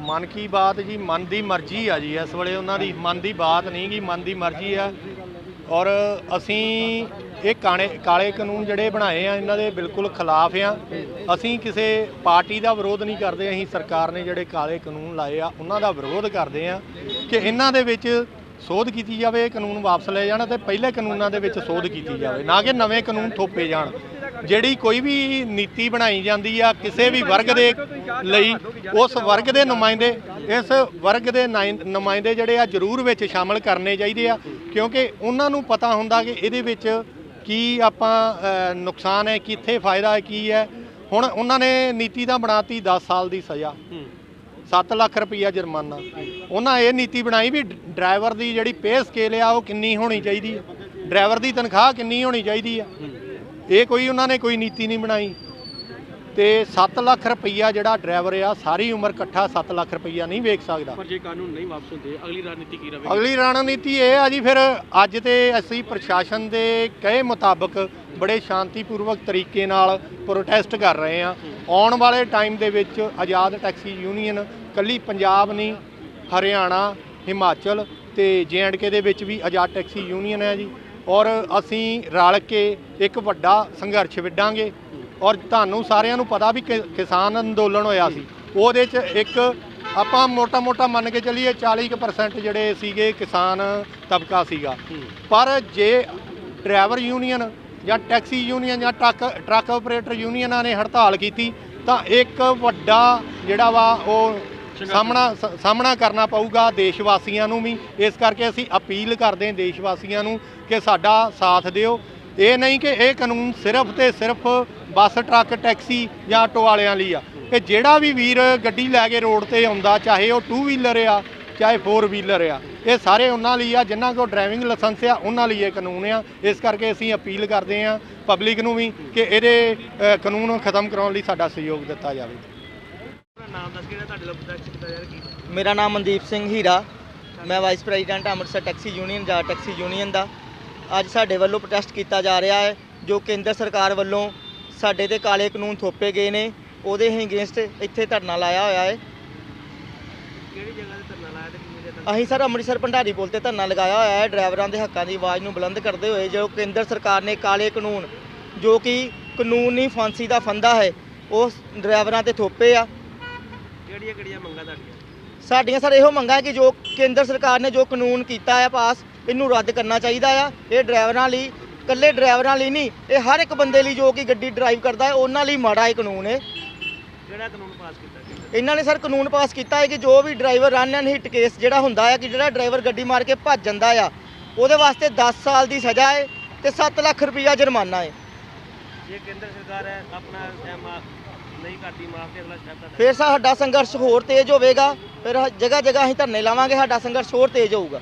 ਮਨ ਕੀ ਬਾਤ ਜੀ, ਮਨ ਦੀ ਮਰਜ਼ੀ ਆ ਜੀ। ਇਸ ਵੇਲੇ ਉਹਨਾਂ ਦੀ ਮਨ ਦੀ ਬਾਤ ਨਹੀਂ ਗੀ ਮਨ ਦੀ ਮਰਜ਼ੀ ਆ। ਔਰ ਅਸੀਂ ਇਹ ਕਾਣੇ, ਕਾਲੇ ਕਾਨੂੰਨ ਜਿਹੜੇ ਬਣਾਏ ਆ, ਇਹਨਾਂ ਦੇ ਬਿਲਕੁਲ ਖਿਲਾਫ ਆ। ਅਸੀਂ ਕਿਸੇ ਪਾਰਟੀ ਦਾ ਵਿਰੋਧ ਨਹੀਂ ਕਰਦੇ, ਅਸੀਂ ਸਰਕਾਰ ਨੇ ਜਿਹੜੇ ਕਾਲੇ ਕਾਨੂੰਨ ਲਾਏ ਆ, ਉਹਨਾਂ ਦਾ ਵਿਰੋਧ ਕਰਦੇ ਆ ਕਿ ਇਹਨਾਂ ਦੇ ਵਿੱਚ ਸੋਧ ਕੀਤੀ ਜਾਵੇ, ਇਹ ਕਾਨੂੰਨ ਵਾਪਸ ਲਏ ਜਾਣ ਤੇ ਪਹਿਲੇ ਕਾਨੂੰਨਾਂ ਦੇ ਵਿੱਚ ਸੋਧ ਕੀਤੀ ਜਾਵੇ, ਨਾ ਕਿ ਨਵੇਂ ਕਾਨੂੰਨ ਥੋਪੇ ਜਾਣ। ਜਿਹੜੀ ਕੋਈ ਵੀ ਨੀਤੀ ਬਣਾਈ ਜਾਂਦੀ ਆ, ਕਿਸੇ ਵੀ ਵਰਗ ਦੇ ਲਈ, ਉਸ ਵਰਗ ਦੇ ਨੁਮਾਇੰਦੇ, ਇਸ ਵਰਗ ਦੇ ਨਾਇ- ਨੁਮਾਇੰਦੇ ਜਿਹੜੇ ਆ ਜ਼ਰੂਰ ਵਿੱਚ ਸ਼ਾਮਲ ਕਰਨੇ ਚਾਹੀਦੇ ਆ, ਕਿਉਂਕਿ ਉਹਨਾਂ ਨੂੰ ਪਤਾ ਹੁੰਦਾ ਕਿ ਇਹਦੇ ਵਿੱਚ ਕੀ ਆਪਾਂ ਨੁਕਸਾਨ ਹੈ, ਕਿੱਥੇ ਫਾਇਦਾ ਹੈ, ਕੀ ਹੈ। ਹੁਣ ਉਹਨਾਂ ਨੇ ਨੀਤੀ ਤਾਂ ਬਣਾਤੀ 10 ਸਾਲ ਦੀ ਸਜ਼ਾ। 7 ਲੱਖ ਰੁਪਈਆ ਜੁਰਮਾਨਾ। ਉਹਨਾਂ ਇਹ ਨੀਤੀ ਬਣਾਈ ਵੀ ਡਰਾਈਵਰ ਦੀ ਜਿਹੜੀ ਪੇ ਸਕੇਲ ਆ, ਉਹ ਕਿੰਨੀ ਹੋਣੀ ਚਾਹੀਦੀ ਹੈ ਡਰਾਈਵਰ ਦੀ ਤਨਖਾਹ ਕਿੰਨੀ ਹੋਣੀ ਚਾਹੀਦੀ ਆ। ਇਹ ਕੋਈ ਉਹਨਾਂ ਨੇ ਕੋਈ ਨੀਤੀ ਨਹੀਂ ਬਣਾਈ। ਤੇ 7 ਲੱਖ ਰੁਪਈਆ ਜਿਹੜਾ ਡਰਾਈਵਰ ਆ ਸਾਰੀ ਉਮਰ ਇਕੱਠਾ 7 ਲੱਖ ਰੁਪਈਆ ਨਹੀਂ ਵੇਚ ਸਕਦਾ। ਪਰ ਜੇ ਕਾਨੂੰਨ ਨਹੀਂ ਵਾਪਸ ਹੁੰਦੇ ਅਗਲੀ ਰਣਨੀਤੀ ਕੀ ਰਹੇਗੀ? ਅਗਲੀ ਰਣਨੀਤੀ ਇਹ ਆ ਜੀ ਫਿਰ ਅੱਜ ਤੇ ਅਸੀਂ ਪ੍ਰਸ਼ਾਸਨ ਦੇ ਕਹੇ ਮੁਤਾਬਕ ਬੜੇ ਸ਼ਾਂਤੀਪੂਰਵਕ ਤਰੀਕੇ ਨਾਲ ਪ੍ਰੋਟੈਸਟ ਕਰ ਰਹੇ ਆ ਆਉਣ ਵਾਲੇ ਟਾਈਮ ਦੇ ਵਿੱਚ ਆਜ਼ਾਦ ਟੈਕਸੀ ਯੂਨੀਅਨ ਕੱਲੀ ਪੰਜਾਬ ਨਹੀਂ ਹਰਿਆਣਾ ਹਿਮਾਚਲ ਤੇ ਕੇ ਦੇ ਵਿੱਚ ਵੀ ਆਜ਼ਾਦ ਟੈਕਸੀ ਯੂਨੀਅਨ ਹੈ ਜੀ। ਔਰ ਅਸੀਂ ਰਲ ਕੇ ਇੱਕ ਵੱਡਾ ਸੰਘਰਸ਼ ਵਿੱਢਾਂਗੇ। ਔਰ ਤੁਹਾਨੂੰ ਸਾਰਿਆਂ ਨੂੰ ਪਤਾ ਵੀ ਕਿ- ਕਿਸਾਨ ਅੰਦੋਲਨ ਹੋਇਆ ਸੀ। ਉਹਦੇ 'ਚ ਇੱਕ ਆਪਾਂ ਮੋਟਾ-ਮੋਟਾ ਮੰਨ ਕੇ ਚੱਲੀਏ 40% ਜਿਹੜੇ ਸੀਗੇ ਕਿਸਾਨ ਤਬਕਾ ਸੀਗਾ। ਪਰ ਜੇ ਡਰਾਈਵਰ ਯੂਨੀਅਨ ਜਾਂ ਟੈਕਸੀ ਯੂਨੀਅਨ ਜਾਂ ਟਰੱਕ ਟਰੱਕ ਆਪਰੇਟਰ ਯੂਨੀਅਨਾਂ ਨੇ ਹੜਤਾਲ ਕੀਤੀ, ਤਾਂ ਇੱਕ ਵੱਡਾ ਜਿਹੜਾ ਵਾ ਉਹ ਸਾਹਮਣਾ ਸਾਹਮਣਾ ਕਰਨਾ ਪਊਗਾ ਦੇਸ਼ ਵਾਸੀਆਂ ਨੂੰ ਵੀ। ਇਸ ਕਰਕੇ ਅਸੀਂ ਅਪੀਲ ਕਰਦੇ ਹਾਂ ਦੇਸ਼ ਵਾਸੀਆਂ ਨੂੰ ਕਿ ਸਾਡਾ ਸਾਥ ਦਿਓ। ਇਹ ਨਹੀਂ ਕਿ ਇਹ ਕਾਨੂੰਨ ਸਿਰਫ ਤੇ ਸਿਰਫ ਬੱਸ ਟਰੱਕ ਟੈਕਸੀ ਜਾਂ ਆਟੋ ਵਾਲਿਆਂ ਲਈ ਆ। ਕਿ ਜਿਹੜਾ ਵੀ ਵੀਰ ਗੱਡੀ ਲੈ ਕੇ ਰੋਡ ਤੇ ਆਉਂਦਾ ਚਾਹੇ ਉਹ 2 ਵੀਲਰ ਆ ਚਾਹੇ 4 ਵੀਲਰ ਆ ਇਹ ਸਾਰੇ ਉਹਨਾਂ ਲਈ ਆ ਜਿਨ੍ਹਾਂ ਕੋਲ ਡਰਾਈਵਿੰਗ ਲਾਇਸੈਂਸ ਆ ਉਹਨਾਂ ਲਈ ਇਹ ਕਾਨੂੰਨ ਆ। ਇਸ ਕਰਕੇ ਅਸੀਂ ਅਪੀਲ ਕਰਦੇ ਹਾਂ ਪਬਲਿਕ ਨੂੰ ਵੀ ਕਿ ਇਹਦੇ ਕਾਨੂੰਨ ਖਤਮ ਕਰਾਉਣ ਲਈ ਸਾਡਾ ਸਹਿਯੋਗ ਦਿੱਤਾ ਜਾਵੇ। ਨਾਮ ਦੱਸ ਤੁਹਾਡੇ ਕੀ ਮੇਰਾ ਨਾਮ ਮਨਦੀਪ ਸਿੰਘ ਹੀਰਾ। ਮੈਂ vice president Amritsar taxi union ਜਾਂ ਟੈਕਸੀ ਯੂਨੀਅਨ ਦਾ। ਅੱਜ ਸਾਡੇ ਵੱਲੋਂ ਪ੍ਰੋਟੈਸਟ ਕੀਤਾ ਜਾ ਰਿਹਾ ਹੈ ਜੋ ਕੇਂਦਰ ਸਰਕਾਰ ਵੱਲੋਂ ਸਾਡੇ ਤੇ ਕਾਲੇ ਕਾਨੂੰਨ ਥੋਪੇ ਗਏ ਨੇ ਉਹਦੇ ਹੀ ਅਗੇਂਸਟ ਇੱਥੇ ਧਰਨਾ ਲਾਇਆ ਹੋਇਆ ਹੈ। ਕਿਹੜੀ ਜਗ੍ਹਾ ਤੇ ਧਰਨਾ ਲਾਇਆ ਤੇ ਕਿੰਨੇ ਦੇ ਅਸੀਂ ਸਰ ਅੰਮ੍ਰਿਤਸਰ ਭੰਡਾਰੀ ਪੁਲ ਤੇ ਧਰਨਾ ਲਗਾਇਆ ਹੋਇਆ ਹੈ ਡਰਾਈਵਰਾਂ ਦੇ ਹੱਕਾਂ ਦੀ ਆਵਾਜ਼ ਨੂੰ ਬੁਲੰਦ ਕਰਦੇ ਹੋਏ ਜੋ ਕੇਂਦਰ ਸਰਕਾਰ ਨੇ ਕਾਲੇ ਕਾਨੂੰਨ ਜੋ ਕਿ ਕਾਨੂੰਨੀ ਫਾਂਸੀ ਦਾ ਫੰਦਾ ਹੈ ਉਸ ਡਰਾਈਵਰਾਂ ਤੇ ਥੋਪੇ ਆ। ਕਿਹੜੀਆਂ ਕਿਹੜੀਆਂ ਮੰਗਾਂ ਤੁਹਾਡੀਆਂ? ਸਾਡੀਆਂ ਸਰ ਇਹੋ ਮੰਗਾਂ ਹੈ ਕਿ ਜੋ ਕੇਂਦਰ ਸਰਕਾਰ ਨੇ ਜੋ ਕਾਨੂੰਨ ਕੀਤਾ ਹੈ ਪਾਸ ਇਹਨੂੰ ਰੱਦ ਕਰਨਾ ਚਾਹੀਦਾ ਆ। ਇਹ ਡਰਾਈਵਰਾਂ ਲਈ ਇਕੱਲੇ ਡਰਾਈਵਰਾਂ ਲਈ ਨਹੀਂ ਇਹ ਹਰ ਇੱਕ ਬੰਦੇ ਲਈ ਜੋ ਕਿ ਗੱਡੀ ਡਰਾਈਵ ਕਰਦਾ ਹੈ ਉਹਨਾਂ ਲਈ ਮਾੜਾ ਇਹ ਕਾਨੂੰਨ ਹੈ। ਕਿਹੜਾ ਕਾਨੂੰਨ ਪਾਸ ਕੀਤਾ ਗਿਆ? ਇਹਨਾਂ ਨੇ ਸਰ ਕਾਨੂੰਨ ਪਾਸ ਕੀਤਾ ਹੈ ਕਿ ਜੋ ਵੀ driver run and hit case ਜਿਹੜਾ ਹੁੰਦਾ ਹੈ ਕਿ ਜਿਹੜਾ ਡਰਾਈਵਰ ਗੱਡੀ ਮਾਰ ਕੇ ਭੱਜ ਜਾਂਦਾ ਆ ਉਹਦੇ ਵਾਸਤੇ 10 ਸਾਲ ਦੀ ਸਜ਼ਾ ਹੈ ਤੇ 7 ਲੱਖ ਰੁਪਈਆ ਜੁਰਮਾਨਾ ਹੈ। ਜੇ ਕੇਂਦਰ ਸਰਕਾਰ ਹੈ ਆਪਣਾ ਇਹ ਮਾ- ਨਹੀਂ ਕਰਦੀ ਮਾਫ ਤੇ ਅਗਲਾ ਸਟੈਪ ਤੁਹਾਡਾ ਫਿਰ ਸਾਡਾ ਸੰਘਰਸ਼ ਹੋਰ ਤੇਜ਼ ਹੋਵੇਗਾ ਫਿਰ ਜਗ੍ਹਾ ਜਗ੍ਹਾ ਅਸੀਂ ਧਰਨੇ ਲਾਵਾਂਗੇ ਸਾਡਾ ਸੰਘਰਸ਼ ਹੋਰ ਤੇਜ਼ ਹੋਊਗਾ।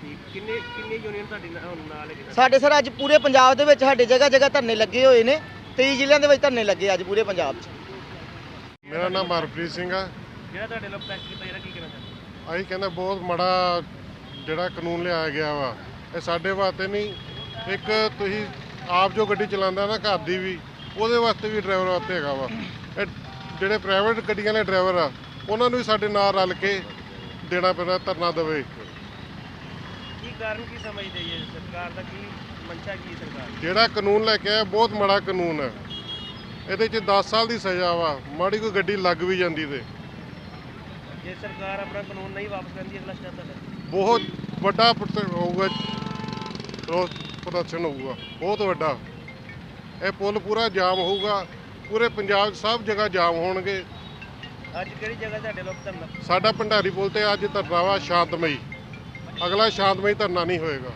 ਠੀਕ ਕਿੰਨੇ ਕਿੰਨੇ ਯੂਨੀਅਨ ਤੁਹਾਡੀ ਨਾਲ ਹੁਣ ਨਾਲ ਹੈਗੇ ਸਾਡੇ ਸਰ ਅੱਜ ਪੂਰੇ ਪੰਜਾਬ ਦੇ ਵਿੱਚ ਸਾਡੇ ਜਗ੍ਹਾ ਜਗ੍ਹਾ ਧਰਨੇ ਲੱਗੇ ਹੋਏ ਨੇ 23 ਜ਼ਿਲ੍ਹਿਆਂ ਦੇ ਵਿੱਚ ਧਰਨੇ ਲੱਗੇ ਅੱਜ ਪੂਰੇ ਪੰਜਾਬ 'ਚ। ਮੇਰਾ ਨਾਮ ਹਰਪ੍ਰੀਤ ਸਿੰਘ ਆ। ਜਿਹੜਾ ਤੁਹਾਡੇ ਲਈ ਪ੍ਰੋਟੈਸਟ ਕੀਤਾ ਜਾ ਰਿਹਾ ਕੀ ਕਹਿਣਾ ਚਾਹੁੰਦੇ ਅਸੀਂ ਕਹਿੰਦੇ ਬਹੁਤ ਮਾੜਾ ਜਿਹੜਾ ਕਾਨੂੰਨ ਲਿਆਇਆ ਗਿਆ ਵਾ ਇਹ ਸਾਡੇ ਵਾਸਤੇ ਨਹੀਂ ਇੱਕ ਤੁਸੀਂ ਆਪ ਜੋ ਗੱਡੀ ਚਲਾਉਂਦਾ ਨਾ ਘਰ ਦੀ ਵੀ ਉਹਦੇ ਵਾਸਤੇ ਵੀ ਡਰਾਈਵਰ ਵਾਸਤੇ ਹੈਗਾ ਵਾ। ਇਹ ਜਿਹੜੇ ਪ੍ਰਾਈਵੇਟ ਗੱਡੀਆਂ ਦੇ ਡਰਾਈਵਰ ਆ ਉਹਨਾਂ ਨੂੰ ਵੀ ਸਾਡੇ ਨਾਲ ਰਲ ਕੇ ਦੇਣਾ ਪੈਣਾ ਧਰਨਾ ਦੇਵੇ। ਕੀ ਕਾਰਨ ਕੀ ਸਮਝਦੇ ਜੀ ਸਰਕਾਰ ਦਾ ਕੀ ਮਨਸ਼ਾ ਕੀ ਸਰਕਾਰ? ਜਿਹੜਾ ਕਾਨੂੰਨ ਲੈ ਕੇ ਆਇਆ ਬਹੁਤ ਮਾੜਾ ਕਾਨੂੰਨ ਹੈ। ਇਹਦੇ 'ਚ 10 ਸਾਲ ਦੀ ਸਜ਼ਾ ਵਾ ਮਾੜੀ ਕੋਈ ਗੱਡੀ ਲੱਗ ਵੀ ਜਾਂਦੀ ਤੇ। ਜੇ ਸਰਕਾਰ ਆਪਣਾ ਕਾਨੂੰਨ ਨਹੀਂ ਵਾਪਸ ਲੈਂਦੀ ਅਗਲਾ ਸਟੈਪ ਬਹੁਤ ਵੱਡਾ ਹੋਊਗਾ। ਰੋਸ ਪ੍ਰਦਰਸ਼ਨ ਹੋਊਗਾ ਬਹੁਤ ਵੱਡਾ। ਇਹ ਪੁਲ ਪੂਰਾ ਜਾਮ ਹੋਊਗਾ ਪੂਰੇ ਪੰਜਾਬ 'ਚ ਸਭ ਜਗ੍ਹਾ ਜਾਮ ਹੋਣਗੇ। ਅੱਜ ਕਿਹੜੀ ਜਗ੍ਹਾ ਤੁਹਾਡੇ ਲੋਕ ਧਰਨਾ? ਸਾਡਾ ਭੰਡਾਰੀ ਪੁਲ ਤੇ ਅੱਜ ਧਰਨਾ ਵਾ ਸ਼ਾਂਤਮਈ। ਅਗਲਾ ਸ਼ਾਂਤਮਈ ਧਰਨਾ ਨਹੀਂ ਹੋਏਗਾ।